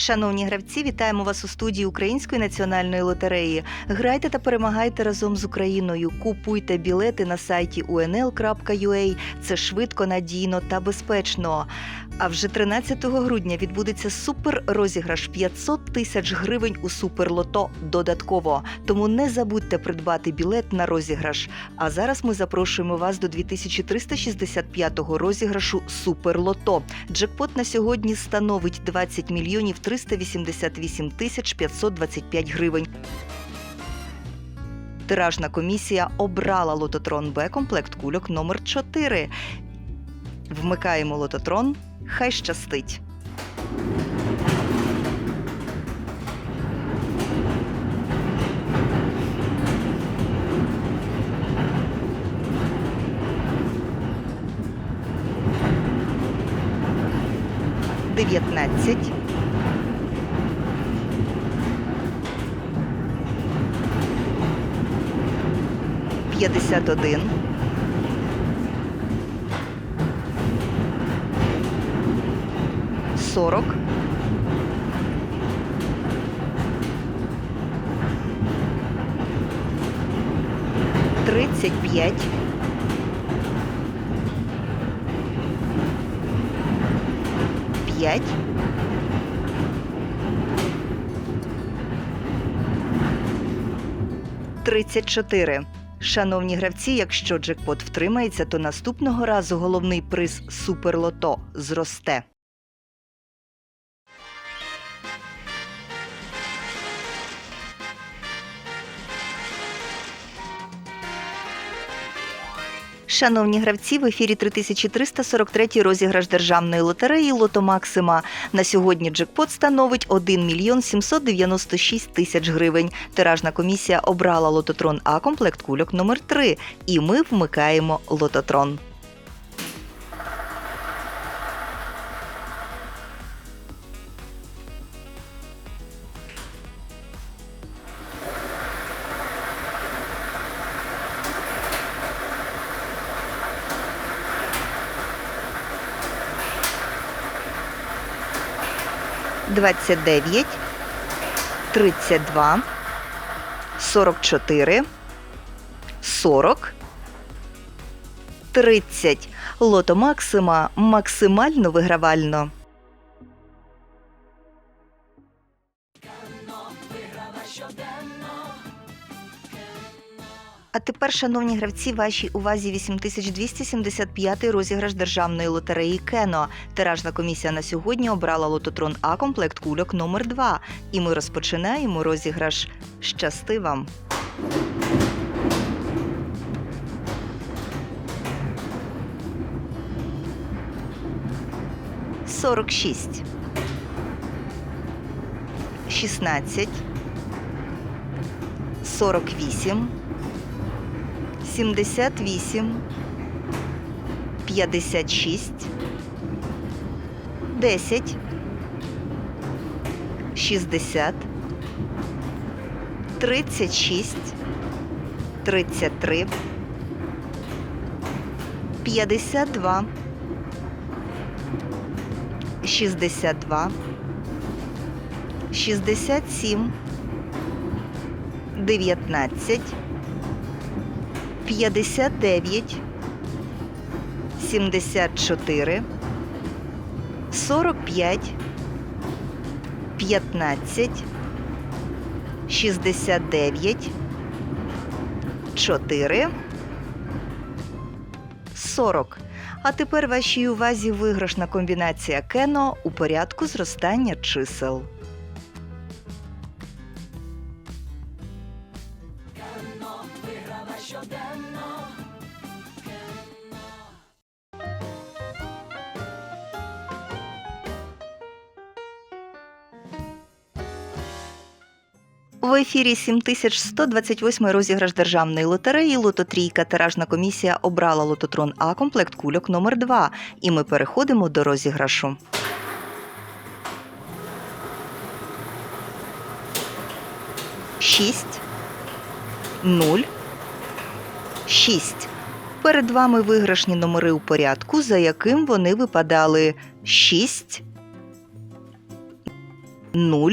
Шановні гравці, вітаємо вас у студії Української національної лотереї. Грайте та перемагайте разом з Україною. Купуйте білети на сайті unl.ua. Це швидко, надійно та безпечно. А вже 13 грудня відбудеться супер розіграш 500 тисяч гривень у суперлото додатково. Тому не забудьте придбати білет на розіграш. А зараз ми запрошуємо вас до 2365-го розіграшу Суперлото. Джекпот на сьогодні становить 20 мільйонів 388 тисяч 525 гривень. Тиражна комісія обрала лототрон Б комплект кульок номер 4. Вмикаємо лототрон. Хай щастить. Дев'ятнадцять. П'ятдесят один. Сорок. Тридцять п'ять. П'ять. Тридцять чотири. Шановні гравці, якщо джекпот втримається, то наступного разу головний приз Суперлото зросте. Шановні гравці, в ефірі 3343 розіграш державної лотереї Лото Максима. На сьогодні джекпот становить 1 мільйон 796 тисяч гривень. Тиражна комісія обрала лототрон А комплект кульок номер 3 І ми вмикаємо лототрон. Двадцять дев'ять, тридцять два, сорок чотири, сорок, тридцять. Лото Максима максимально вигравально. А тепер, шановні гравці, вашій увазі 8275 розіграш державної лотереї Кено. Тиражна комісія на сьогодні обрала лототрон А комплект кульок номер 2 І ми розпочинаємо розіграш. Щасти вам! Сорок шість. Шістнадцять. Сорок вісім. 78, 56, 10, 60, 36, 33, 52, 62, 67, 19, 59, 74, 45, 15, 69, 4, 40. А тепер вашій увазі виграшна комбінація Кено у порядку зростання чисел. В ефірі 7128 розіграш державної лотереї Лототрійка. Тиражна комісія обрала лототрон А комплект кульок номер 2 І ми переходимо до розіграшу. Шість. Нуль. Шість. Перед вами виграшні номери у порядку, за яким вони випадали 6, 0